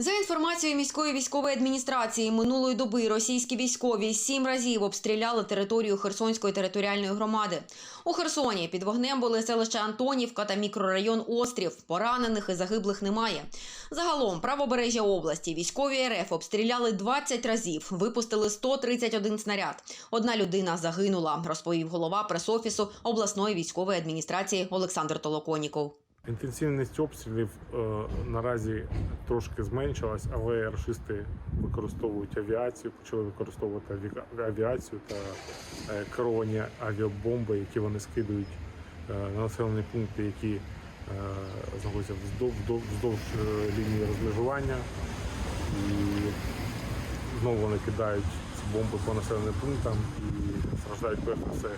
За інформацією міської військової адміністрації, минулої доби російські військові сім разів обстріляли територію Херсонської територіальної громади. У Херсоні під вогнем були селища Антонівка та мікрорайон Острів. Поранених і загиблих немає. Загалом правобережжя області військові РФ обстріляли 20 разів, випустили 131 снаряд. Одна людина загинула, розповів голова пресофісу обласної військової адміністрації Олександр Толоконіков. Інтенсивність обстрілів е, наразі трошки зменшилась, але рашисти використовують авіацію, почали використовувати авіа- авіацію та е, керовані авіабомби, які вони скидують е, на населені пункти, які знаходяться вздовж, лінії розмежування. І знову вони кидають ці бомби по населеним пунктам і страждають перш за все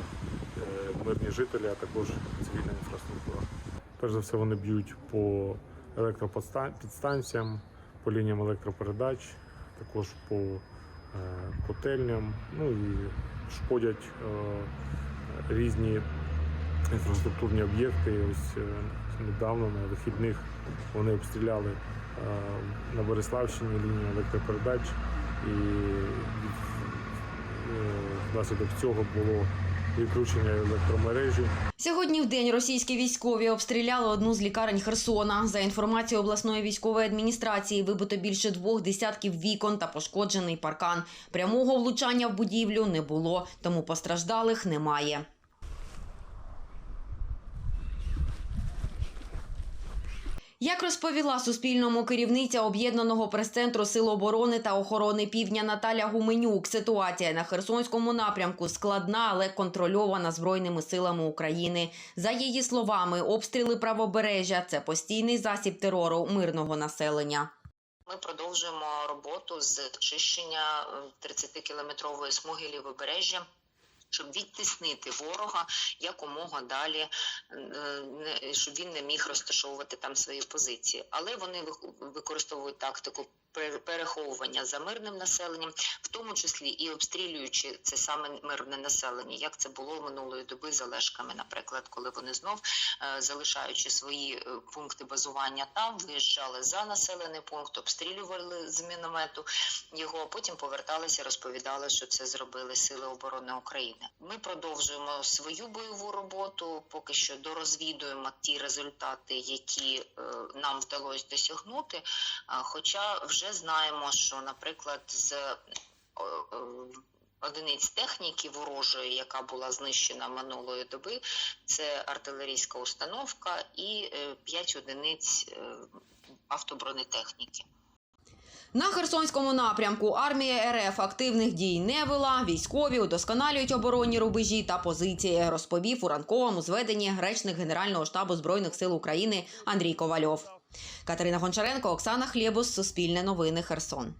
мирні жителі, а також цивільна інфраструктура. Перш за все, вони б'ють по електропідстанціям, по лініям електропередач, також по е, котельням, ну і шкодять е, різні інфраструктурні об'єкти. Ось е, недавно на вихідних вони обстріляли на Бориславщині лінію електропередач, і внаслідок цього було відключення електромережі. Сьогодні в день російські військові обстріляли одну з лікарень Херсона. За інформацією обласної військової адміністрації, вибито більше двох десятків вікон та пошкоджений паркан. Прямого влучання в будівлю не було, тому постраждалих немає. Як розповіла Суспільному керівниця об'єднаного прес-центру Сил оборони та охорони півдня Наталя Гуменюк, ситуація на Херсонському напрямку складна, але контрольована збройними силами України. За її словами, обстріли правобережжя це постійний засіб терору мирного населення. Ми продовжуємо роботу з очищення 30-кілометрової смуги лівобережжя. Щоб відтіснити ворога якомога далі, е, щоб він не міг розташовувати там свої позиції. Але вони використовують тактику пер- переховування за мирним населенням, в тому числі і обстрілюючи це саме мирне населення, як це було минулої доби за Лешками, наприклад, коли вони знов е, залишаючи свої е, пункти базування там, виїжджали за населений пункт, обстрілювали з міномету його, а потім поверталися, розповідали, що це зробили Сили оборони України. Ми продовжуємо свою бойову роботу, поки що дорозвідуємо ті результати, які е, нам вдалося досягнути. Хоча вже знаємо, що, наприклад, з е, е, одиниць техніки ворожої, яка була знищена минулої доби, це артилерійська установка і 5 одиниць е, автобронетехніки. На Херсонському напрямку армія РФ активних дій не вела. Військові удосконалюють оборонні рубежі та позиції, розповів у ранковому зведенні речник Генерального штабу збройних сил України Андрій Ковальов. Катерина Гончаренко, Оксана Хлєбус, Суспільне новини, Херсон.